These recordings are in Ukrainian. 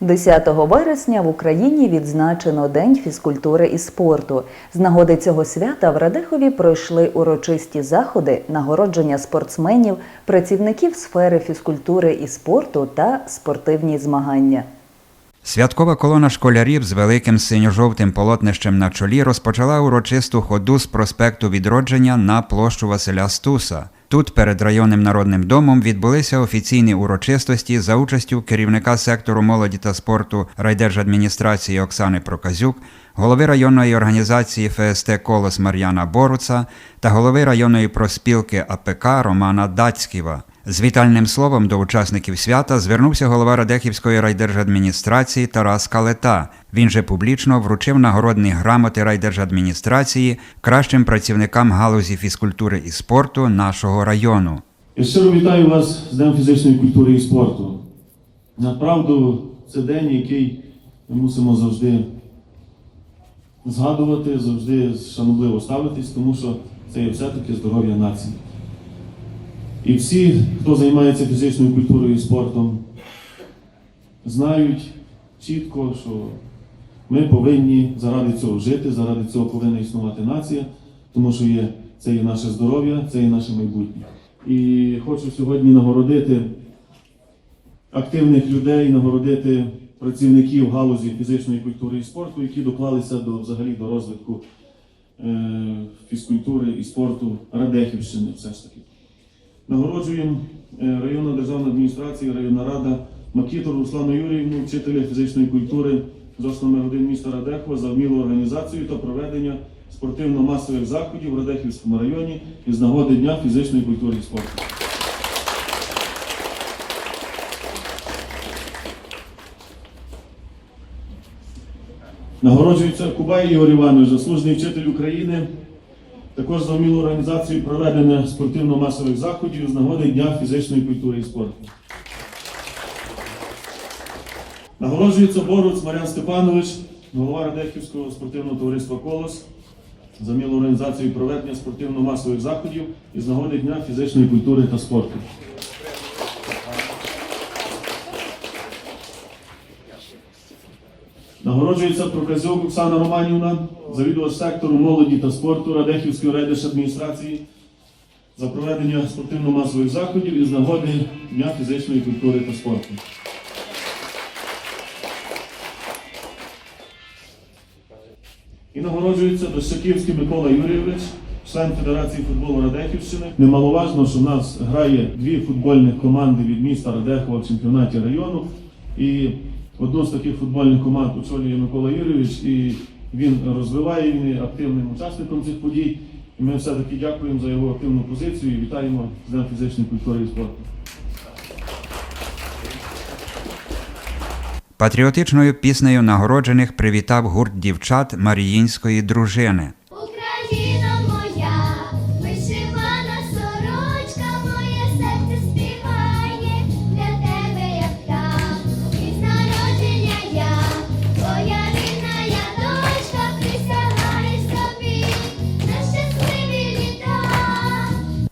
10 вересня в Україні відзначено День фізкультури і спорту. З нагоди цього свята в Радехові пройшли урочисті заходи, нагородження спортсменів, працівників сфери фізкультури і спорту та спортивні змагання. Святкова колона школярів з великим синьо-жовтим полотнищем на чолі розпочала урочисту ходу з проспекту Відродження на площу Василя Стуса. Тут перед районним народним домом відбулися офіційні урочистості за участю керівника сектору молоді та спорту райдержадміністрації Оксани Проказюк, голови районної організації ФСТ Колос Мар'яна Боруца та голови районної проспілки АПК Романа Дацьківа. З вітальним словом до учасників свята звернувся голова Радехівської райдержадміністрації Тарас Калета. Він же публічно вручив нагородні грамоти райдержадміністрації кращим працівникам галузі фізкультури і спорту нашого району. Я щиро вітаю вас з Днем фізичної культури і спорту. Направду, це день, який ми мусимо завжди згадувати, завжди шанобливо ставитись, тому що це є все-таки здоров'я нації. І всі, хто займається фізичною культурою і спортом, знають чітко, що ми повинні заради цього жити, заради цього повинна існувати нація, тому що є, це є наше здоров'я, це є наше майбутнє. І хочу сьогодні нагородити активних людей, нагородити працівників галузі фізичної культури і спорту, які доклалися до взагалі до розвитку е, фізкультури і спорту Радехівщини, все ж таки. Нагороджуємо е, районна державна адміністрація, районна рада Макітор Руслану Юріївну, вчителя фізичної культури ЗОШ номер 1 міста Радехова за вмілу організацію та проведення спортивно-масових заходів в Радехівському районі із нагоди Дня фізичної культури і спорту. Нагороджується Кубай Ігор Іванович, заслужений вчитель України, також за вмілу організацію проведення спортивно-масових заходів з нагоди Дня фізичної культури і спорту. Нагороджується Боруц Мар'ян Степанович, голова Радехівського спортивного товариства Колос, за вмілу організацію проведення спортивно-масових заходів із нагоди Дня фізичної культури та спорту. Нагороджується Проказьов Оксана Романівна, завідувач сектору молоді та спорту Радехівської райдержадміністрації за проведення спортивно-масових заходів із нагоди Дня фізичної культури та спорту. І нагороджується Дощаківський Микола Юрійович, член Федерації футболу Радехівщини. Немаловажно, що в нас грає дві футбольних команди від міста Радехова в чемпіонаті району. І одну з таких футбольних команд очолює Микола Юрійович, і він розвиває, він є активним учасником цих подій. І ми все-таки дякуємо за його активну позицію і вітаємо з Днем фізичної культури і спорту. Патріотичною піснею нагороджених привітав гурт дівчат Маріїнської дружини.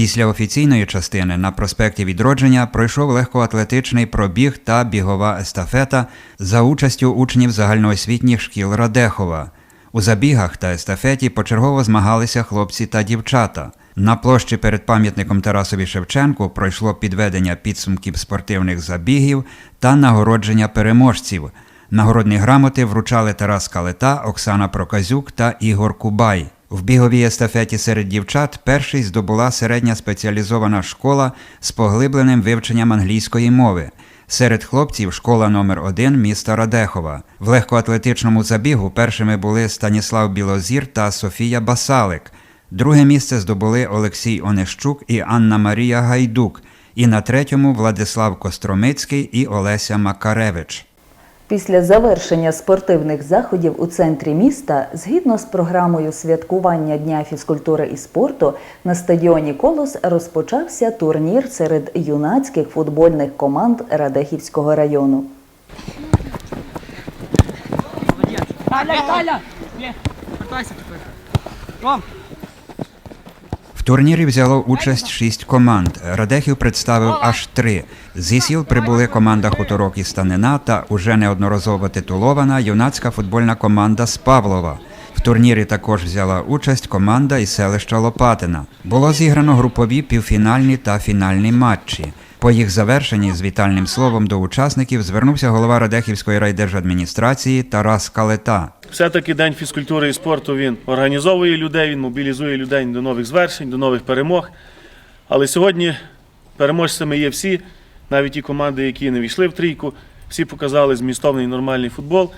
Після офіційної частини на проспекті Відродження пройшов легкоатлетичний пробіг та бігова естафета за участю учнів загальноосвітніх шкіл Радехова. У забігах та естафеті почергово змагалися хлопці та дівчата. На площі перед пам'ятником Тарасові Шевченку пройшло підведення підсумків спортивних забігів та нагородження переможців. Нагородні грамоти вручали Тарас Калета, Оксана Проказюк та Ігор Кубай. В біговій естафеті серед дівчат перший здобула середня спеціалізована школа з поглибленим вивченням англійської мови. Серед хлопців школа номер 1 міста Радехова. В легкоатлетичному забігу першими були Станіслав Білозір та Софія Басалик. Друге місце здобули Олексій Онищук і Анна Марія Гайдук. І на третьому Владислав Костромицький і Олеся Макаревич. Після завершення спортивних заходів у центрі міста, згідно з програмою святкування Дня фізкультури і спорту, на стадіоні Колос розпочався турнір серед юнацьких футбольних команд Радехівського району. Таля! Ні, вертайся тепер. В турнірі взяло участь шість команд. Радехів представив аж три. Зі сіл прибули команда Хуторок із Станина та уже неодноразово титулована юнацька футбольна команда з Павлова. В турнірі також взяла участь команда із селища Лопатина. Було зіграно групові півфінальні та фінальні матчі. По їх завершенні з вітальним словом до учасників звернувся голова Радехівської райдержадміністрації Тарас Калета. Все-таки День фізкультури і спорту він організовує людей, він мобілізує людей до нових звершень, до нових перемог. Але сьогодні переможцями є всі, навіть ті команди, які не війшли в трійку, всі показали змістовний нормальний футбол.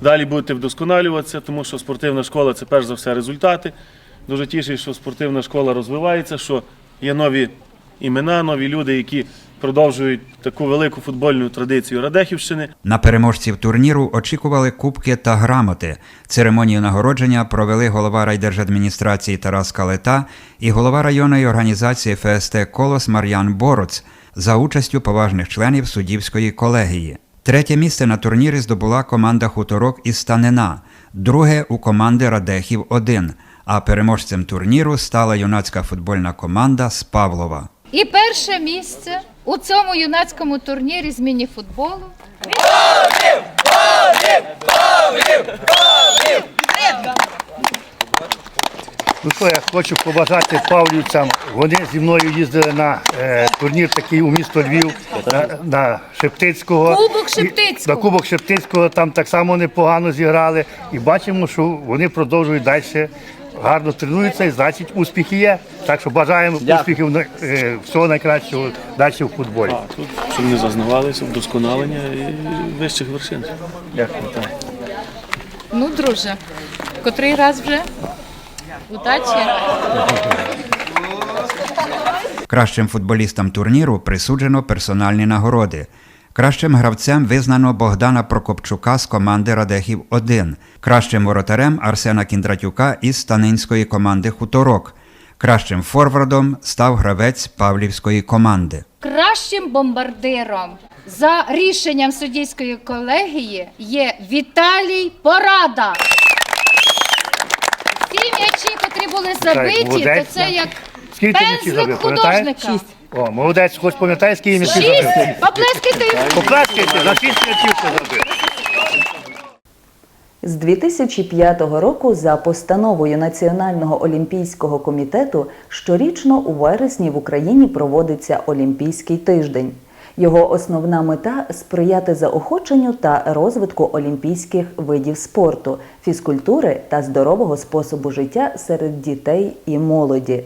Далі будете вдосконалюватися, тому що спортивна школа це перш за все результати. Дуже тішить, що спортивна школа розвивається, що є нові імена, нові люди, які продовжують таку велику футбольну традицію Радехівщини. На переможців турніру очікували кубки та грамоти. Церемонію нагородження провели голова райдержадміністрації Тарас Калета і голова районної організації ФСТ Колос Мар'ян Бороц за участю поважних членів суддівської колегії. Третє місце на турнірі здобула команда Хуторок із Станина, друге у команди Радехів 1 а переможцем турніру стала юнацька футбольна команда з Павлова. І перше місце у цьому юнацькому турнірі з міні-футболу Ну що, я хочу побажати павлівцям. Вони зі мною їздили на е, турнір такий у місто Львів на, на Шептицького. Кубок І- Шептицького. На Кубок Шептицького там так само непогано зіграли. І бачимо, що вони продовжують далі. Гарно тренуються і значить успіхи є. Так що бажаємо успіхів на- е, всього найкращого далі в футболі. А тут, щоб не зазнавалися, вдосконалення і вищих вершин. Дякую. Ну, друже, котрий раз вже? Удачі! Кращим футболістам турніру присуджено персональні нагороди. Кращим гравцем визнано Богдана Прокопчука з команди Радехів 1 кращим воротарем Арсена Кіндратюка із станинської команди Хуторок. Кращим форвардом став гравець Павлівської команди. Кращим бомбардиром за рішенням суддівської колегії є Віталій Порада. Ці м'ячі, котрі були забиті, то це як пензлик художника. О, молодець, хоч пам'ятаєш, скільки Шість! забив? Поплескайте! Поплескайте, за шість м'ячів це забив. З 2005 року за постановою Національного олімпійського комітету щорічно у вересні в Україні проводиться Олімпійський тиждень. Його основна мета сприяти заохоченню та розвитку олімпійських видів спорту, фізкультури та здорового способу життя серед дітей і молоді.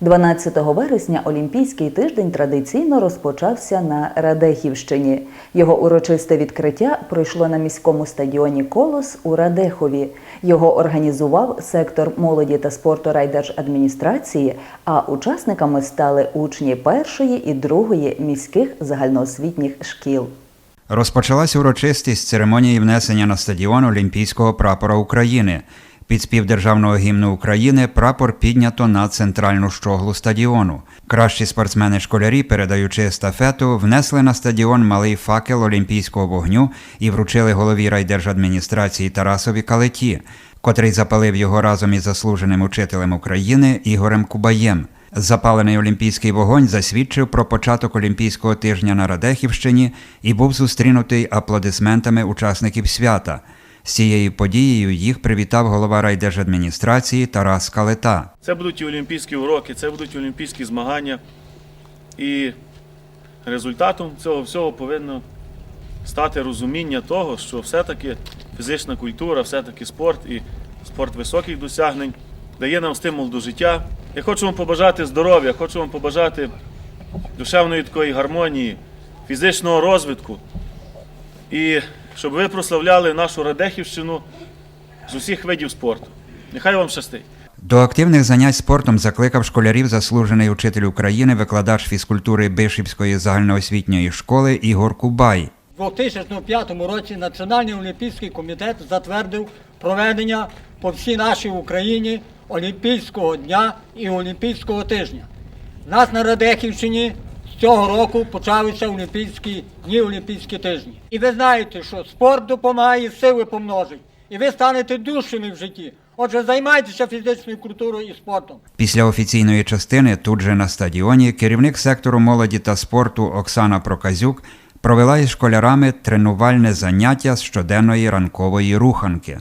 12 вересня Олімпійський тиждень традиційно розпочався на Радехівщині. Його урочисте відкриття пройшло на міському стадіоні Колос у Радехові. Його організував сектор молоді та спорту райдержадміністрації, а учасниками стали учні першої і другої міських загальноосвітніх шкіл. Розпочалась урочистість церемонії внесення на стадіон Олімпійського прапора України. Під спів державного гімну України прапор піднято на центральну щоглу стадіону. Кращі спортсмени-школярі, передаючи естафету, внесли на стадіон малий факел олімпійського вогню і вручили голові райдержадміністрації Тарасові Калеті, котрий запалив його разом із заслуженим учителем України Ігорем Кубаєм. Запалений олімпійський вогонь засвідчив про початок Олімпійського тижня на Радехівщині і був зустрінутий аплодисментами учасників свята. Цією подією їх привітав голова райдержадміністрації Тарас Калета. Це будуть і олімпійські уроки, це будуть олімпійські змагання. І результатом цього всього повинно стати розуміння того, що все-таки фізична культура, все-таки спорт і спорт високих досягнень дає нам стимул до життя. Я хочу вам побажати здоров'я, хочу вам побажати душевної такої гармонії, фізичного розвитку. І щоб ви прославляли нашу Радехівщину з усіх видів спорту. Нехай вам щастить! До активних занять спортом закликав школярів заслужений учитель України, викладач фізкультури Бишівської загальноосвітньої школи Ігор Кубай. У 2005 році Національний олімпійський комітет затвердив проведення по всій нашій Україні Олімпійського дня і Олімпійського тижня. Нас на Радехівщині цього року почалися Олімпійські дні, Олімпійські тижні. І ви знаєте, що спорт допомагає сили помножить. І ви станете дужчими в житті. Отже, займайтеся фізичною культурою і спортом. Після офіційної частини тут же на стадіоні керівник сектору молоді та спорту Оксана Проказюк провела із школярами тренувальне заняття з щоденної ранкової руханки.